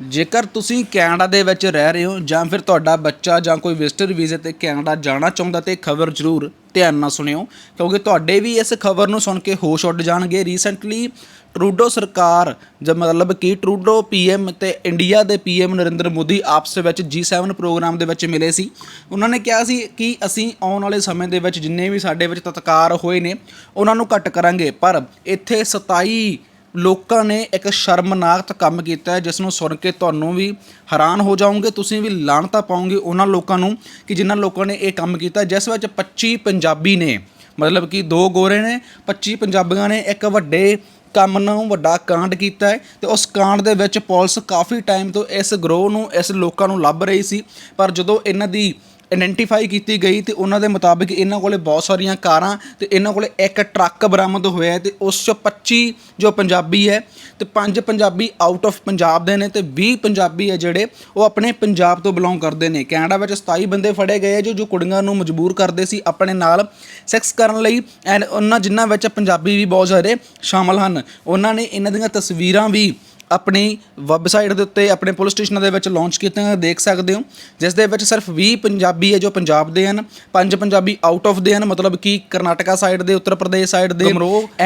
ਜੇਕਰ ਤੁਸੀਂ ਕੈਨੇਡਾ ਦੇ ਵਿੱਚ ਰਹਿ ਰਹੇ ਹੋ ਜਾਂ ਫਿਰ ਤੁਹਾਡਾ ਬੱਚਾ ਜਾਂ ਕੋਈ ਵਿਜ਼ਟਰ ਵੀਜ਼ੇ ਤੇ ਕੈਨੇਡਾ ਜਾਣਾ ਚਾਹੁੰਦਾ ਤੇ ਖਬਰ ਜ਼ਰੂਰ ਧਿਆਨ ਨਾਲ ਸੁਣਿਓ, ਕਿਉਂਕਿ ਤੁਹਾਡੇ ਵੀ ਇਸ ਖਬਰ ਨੂੰ ਸੁਣ ਕੇ ਹੋਸ਼ ਉੱਡ ਜਾਣਗੇ। ਰੀਸੈਂਟਲੀ ਟਰੂਡੋ ਸਰਕਾਰ ਜਦ ਮਤਲਬ ਕਿ ਟਰੂਡੋ ਪੀਐਮ ਤੇ ਇੰਡੀਆ ਦੇ ਪੀਐਮ ਨਰਿੰਦਰ ਮੋਦੀ ਆਪਸ ਵਿੱਚ G7 ਪ੍ਰੋਗਰਾਮ ਦੇ ਵਿੱਚ ਮਿਲੇ ਸੀ। ਉਹਨਾਂ ਨੇ ਕਿਹਾ ਸੀ ਕਿ ਅਸੀਂ ਆਉਣ ਵਾਲੇ ਸਮੇਂ ਦੇ ਵਿੱਚ ਜਿੰਨੇ ਵੀ ਸਾਡੇ ਵਿੱਚ ਤਤਕਾਰ ਹੋਏ ਨੇ, ਉਹਨਾਂ ਨੂੰ ਘੱਟ ਕਰਾਂਗੇ, ਪਰ ਇੱਥੇ 27 ਲੋਕਾਂ ਨੇ ਇੱਕ ਸ਼ਰਮਨਾਕ ਕੰਮ ਕੀਤਾ ਹੈ ਜਿਸ ਨੂੰ ਸੁਣ ਕੇ ਤੁਹਾਨੂੰ ਵੀ ਹੈਰਾਨ ਹੋ ਜਾਓਗੇ, ਤੁਸੀਂ ਵੀ ਲਾਣਤਾ ਪਾਓਗੇ ਉਹਨਾਂ ਲੋਕਾਂ ਨੂੰ ਕਿ ਜਿਨ੍ਹਾਂ ਲੋਕਾਂ ਨੇ ਇਹ ਕੰਮ ਕੀਤਾ ਜਿਸ ਵਿੱਚ 25 ਪੰਜਾਬੀ ਨੇ, ਮਤਲਬ ਕਿ ਦੋ ਗੋਰੇ ਨੇ 25 ਪੰਜਾਬੀਆਂ ਨੇ ਇੱਕ ਵੱਡੇ ਕੰਮ ਨੂੰ ਵੱਡਾ ਕਾਂਡ ਕੀਤਾ ਹੈ ਤੇ ਉਸ ਕਾਂਡ ਦੇ ਵਿੱਚ ਪੁਲਿਸ ਕਾਫੀ ਟਾਈਮ ਤੋਂ ਇਸ ਗਰੋਹ ਨੂੰ, ਇਸ ਲੋਕਾਂ ਨੂੰ ਲੱਭ ਰਹੀ ਸੀ। ਪਰ ਜਦੋਂ ਇਹਨਾਂ ਦੀ ਆਇਡੈਂਟੀਫਾਈ ਕੀਤੀ ਗਈ ਤੇ ਉਹਨਾਂ ਦੇ ਮੁਤਾਬਿਕ ਇਹਨਾਂ ਕੋਲੇ ਬਹੁਤ ਸਾਰੀਆਂ ਕਾਰਾਂ ਤੇ ਇਹਨਾਂ ਕੋਲੇ ਇੱਕ ਟਰੱਕ ਬਰਾਮਦ ਹੋਇਆ ਹੈ ਤੇ ਉਸ ਚੋਂ 25 ਜੋ ਪੰਜਾਬੀ ਹੈ ਤੇ ਪੰਜ ਪੰਜਾਬੀ ਆਊਟ ਆਫ ਪੰਜਾਬ ਦੇ ਨੇ ਤੇ 20 ਪੰਜਾਬੀ ਹੈ ਜਿਹੜੇ ਉਹ ਆਪਣੇ ਪੰਜਾਬ ਤੋਂ ਬਿਲੋਂਗ ਕਰਦੇ ਨੇ। ਕੈਨੇਡਾ ਵਿੱਚ 27 ਬੰਦੇ ਫੜੇ ਗਏ ਜੋ ਜੋ ਕੁੜੀਆਂ ਨੂੰ ਮਜਬੂਰ ਕਰਦੇ ਸੀ ਆਪਣੇ ਨਾਲ ਸੈਕਸ ਕਰਨ ਲਈ ਐਂਡ ਉਹਨਾਂ ਜਿਨ੍ਹਾਂ ਵਿੱਚ ਪੰਜਾਬੀ ਵੀ ਬਹੁਤ ਸਾਰੇ ਸ਼ਾਮਲ ਹਨ। ਉਹਨਾਂ ਨੇ ਇਹਨਾਂ ਦੀਆਂ ਤਸਵੀਰਾਂ ਵੀ ਆਪਣੀ ਵੈਬਸਾਈਟ ਦੇ ਉੱਤੇ ਆਪਣੇ ਪੁਲਿਸ ਸਟੇਸ਼ਨਾਂ ਦੇ ਵਿੱਚ ਲਾਂਚ ਕੀਤੀਆਂ ਦੇਖ ਸਕਦੇ ਹੋ ਜਿਸ ਦੇ ਵਿੱਚ ਸਿਰਫ 20 ਪੰਜਾਬੀ ਹੈ ਜੋ ਪੰਜਾਬ ਦੇ ਹਨ ਪੰਜ ਪੰਜਾਬੀ ਆਊਟ ਆਫ ਦੇ ਹਨ ਮਤਲਬ ਕਿ ਕਰਨਾਟਕਾ ਸਾਈਡ ਦੇ ਉੱਤਰ ਪ੍ਰਦੇਸ਼ ਸਾਈਡ ਦੇ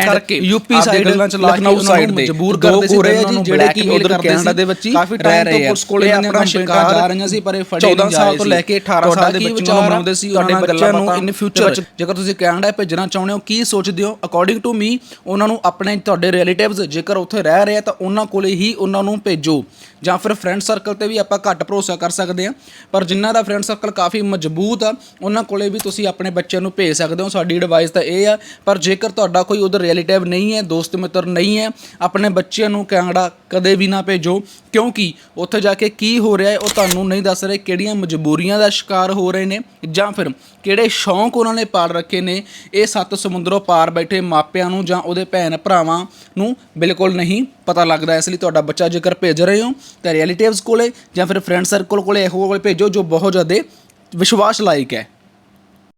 ਕਰਕੇ ਯੂਪੀ ਸਾਈਡ ਗੱਲਾਂ ਚ ਲਖਨਊ ਸਾਈਡ ਦੇ। ਮਜਬੂਰ ਕਰਦੇ ਸੀ ਜੀ ਜਿਹੜੇ ਕਿ ਉਧਰ ਕੈਨੇਡਾ ਦੇ ਵਿੱਚ ਕਾਫੀ ਟਾਈਮ ਤੋਂ ਪੁਲਿਸ ਕੋਲੇ ਆਪਣਾ ਸ਼ਿਕਾਰ ਜਾ ਰਹੀਆਂ ਸੀ ਪਰ ਇਹ ਫੜੇ 14 ਸਾਲ ਤੋਂ ਲੈ ਕੇ 18 ਸਾਲ ਦੇ ਬੱਚਿਆਂ ਨੂੰ ਬਣਾਉਂਦੇ ਸੀ ਉਹਨਾਂ ਬੱਚਿਆਂ ਨੂੰ ਇਨ ਫਿਊਚਰ ਜੇਕਰ ਤੁਸੀਂ ਕੈਨੇਡਾ ਭੇਜਣਾ ਚਾਹੁੰਦੇ ਹੋ ਕੀ ਸੋਚਦੇ ਹੋ? ਅਕੋਰਡਿੰਗ ਟੂ ਮੀ ਉਹਨਾਂ ਨੂੰ ਆਪਣੇ ਤੁਹਾਡੇ ਰਿਲੇਟਿਵਸ ਜੇਕਰ ਉੱਥੇ ਰਹਿ ਰਹੇ ਆ ਤਾਂ ਉਹਨਾਂ ਕੋਲੇ ਹੀ ਉਹਨਾਂ ਨੂੰ ਭੇਜੋ। ਜਾਂ ਫਿਰ ਫਰੈਂਡ ਸਰਕਲ ਤੇ ਵੀ ਆਪਾਂ ਘੱਟ ਭਰੋਸਾ ਕਰ ਸਕਦੇ ਹਾਂ। ਪਰ ਜਿਨ੍ਹਾਂ ਦਾ ਫਰੈਂਡ ਸਰਕਲ ਕਾਫੀ ਮਜ਼ਬੂਤ ਆ, ਉਹਨਾਂ ਕੋਲੇ ਵੀ ਤੁਸੀਂ ਆਪਣੇ ਬੱਚਿਆਂ ਨੂੰ ਭੇਜ ਸਕਦੇ ਹੋ। ਸਾਡੀ ਐਡਵਾਈਸ ਤਾਂ ਇਹ ਆ, ਪਰ ਜੇਕਰ ਤੁਹਾਡਾ ਕੋਈ ਉਧਰ ਰਿਲੇਟਿਵ ਨਹੀਂ ਹੈ, ਦੋਸਤ ਮਿੱਤਰ ਨਹੀਂ ਹੈ, ਆਪਣੇ ਬੱਚਿਆਂ ਨੂੰ ਕੈਨੇਡਾ ਕਦੇ ਵੀ ਨਾ ਭੇਜੋ, ਕਿਉਂਕਿ ਉੱਥੇ ਜਾ ਕੇ ਕੀ ਹੋ ਰਿਹਾ ਹੈ, ਉਹ ਤੁਹਾਨੂੰ ਨਹੀਂ ਦੱਸ ਰਹੇ ਕਿਹੜੀਆਂ ਮਜਬੂਰੀਆਂ ਦਾ ਸ਼ਿਕਾਰ ਹੋ ਰਹੇ ਨੇ ਜਾਂ ਫਿਰ ਕਿਹੜੇ ਸ਼ੌਂਕ ਉਹਨਾਂ ਨੇ ਪਾਲ ਰੱਖੇ ਨੇ, ਇਹ ਸੱਤ ਸਮੁੰਦਰੋਂ ਪਾਰ ਬੈਠੇ ਮਾਪਿਆਂ ਨੂੰ ਜਾਂ ਉਹਦੇ ਭੈਣ ਭਰਾਵਾਂ ਨੂੰ ਬਿਲਕੁਲ ਨਹੀਂ ਪਤਾ ਲੱਗਦਾ। ਇਸ ਲਈ ਤੁਹਾਡਾ ਬੱਚਾ ਜੇਕਰ ਭੇਜ ਰਹੇ ਹੋ, ਤਾਂ ਰਿਲੇਟਿਵਸ ਕੋਲੇ ਜਾਂ ਫਿਰ ਫਰੈਂਡ ਸਰਕਲ ਕੋਲੇ ਇਹੋ ਕੋਲੇ ਭੇਜੋ ਜੋ ਬਹੁਤ ਜ਼ਿਆਦਾ ਵਿਸ਼ਵਾਸ ਲਾਇਕ ਹੈ।